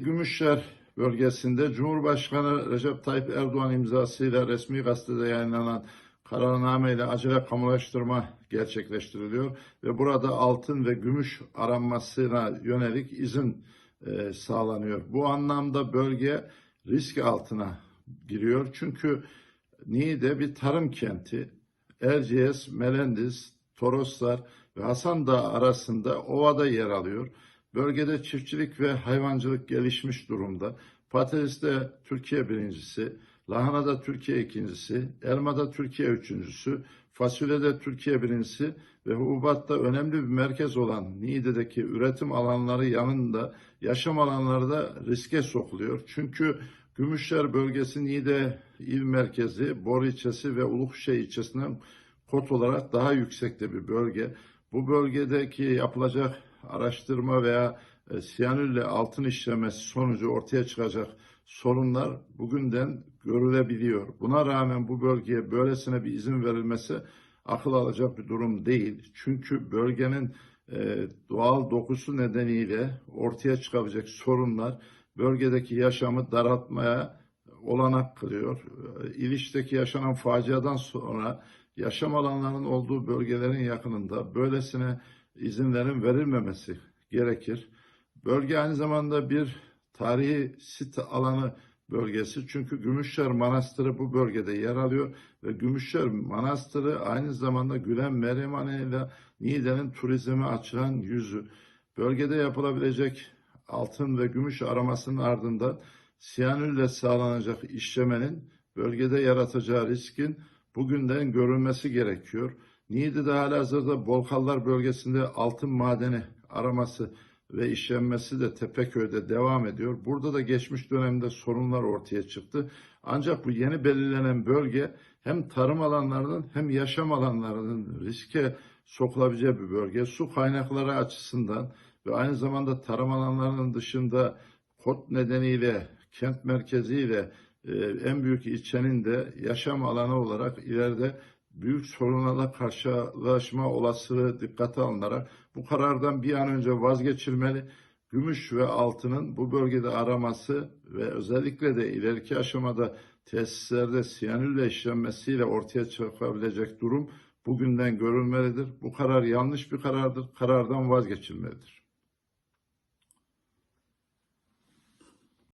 Gümüşşehir bölgesinde Cumhurbaşkanı Recep Tayyip Erdoğan imzasıyla resmi gazetede yayınlanan kararname ile acele kamulaştırma gerçekleştiriliyor ve burada altın ve gümüş aranmasına yönelik izin e, sağlanıyor. Bu anlamda bölge risk altına giriyor. Çünkü Niğde bir tarım kenti. Erciyes, Melendiz, Toroslar ve Hasan Dağı arasında ovada yer alıyor. Bölgede çiftçilik ve hayvancılık gelişmiş durumda. Patates'te Türkiye birincisi, lahanada Türkiye ikincisi, elmada Türkiye üçüncüsü, fasulyede Türkiye birincisi ve hububatta önemli bir merkez olan Niğde'deki üretim alanları yanında yaşam alanları da riske sokuluyor. Çünkü Gümüşler bölgesi Niğde il merkezi, Bor ilçesi ve Ulukşehir ilçesinden kod olarak daha yüksekte bir bölge. Bu bölgedeki yapılacak araştırma veya e, siyanürle altın işlemesi sonucu ortaya çıkacak sorunlar bugünden görülebiliyor. Buna rağmen bu bölgeye böylesine bir izin verilmesi akıl alacak bir durum değil. Çünkü bölgenin e, doğal dokusu nedeniyle ortaya çıkabilecek sorunlar bölgedeki yaşamı daraltmaya olanak kılıyor. E, İliç'teki yaşanan faciadan sonra yaşam alanlarının olduğu bölgelerin yakınında böylesine izinlerin verilmemesi gerekir. Bölge aynı zamanda bir tarihi sit alanı bölgesi. Çünkü Gümüşler Manastırı bu bölgede yer alıyor ve Gümüşler Manastırı aynı zamanda Gülen Meryemane ile Niğde'nin turizme açılan yüzü. Bölgede yapılabilecek altın ve gümüş aramasının ardından siyanürle sağlanacak işlemenin bölgede yaratacağı riskin bugünden görülmesi gerekiyor. Niğde'de halihazırda Bolkallar bölgesinde altın madeni araması ve işlenmesi de Tepeköy'de devam ediyor. Burada da geçmiş dönemde sorunlar ortaya çıktı. Ancak bu yeni belirlenen bölge hem tarım alanlarının hem yaşam alanlarının riske sokulabileceği bir bölge. Su kaynakları açısından ve aynı zamanda tarım alanlarının dışında kod nedeniyle kent merkeziyle e, en büyük ilçenin de yaşam alanı olarak ileride büyük sorunlarla karşılaşma olasılığı dikkate alınarak bu karardan bir an önce vazgeçilmeli. Gümüş ve altının bu bölgede araması ve özellikle de ileriki aşamada tesislerde siyanürle işlenmesiyle ortaya çıkabilecek durum bugünden görülmelidir. Bu karar yanlış bir karardır. Karardan vazgeçilmelidir.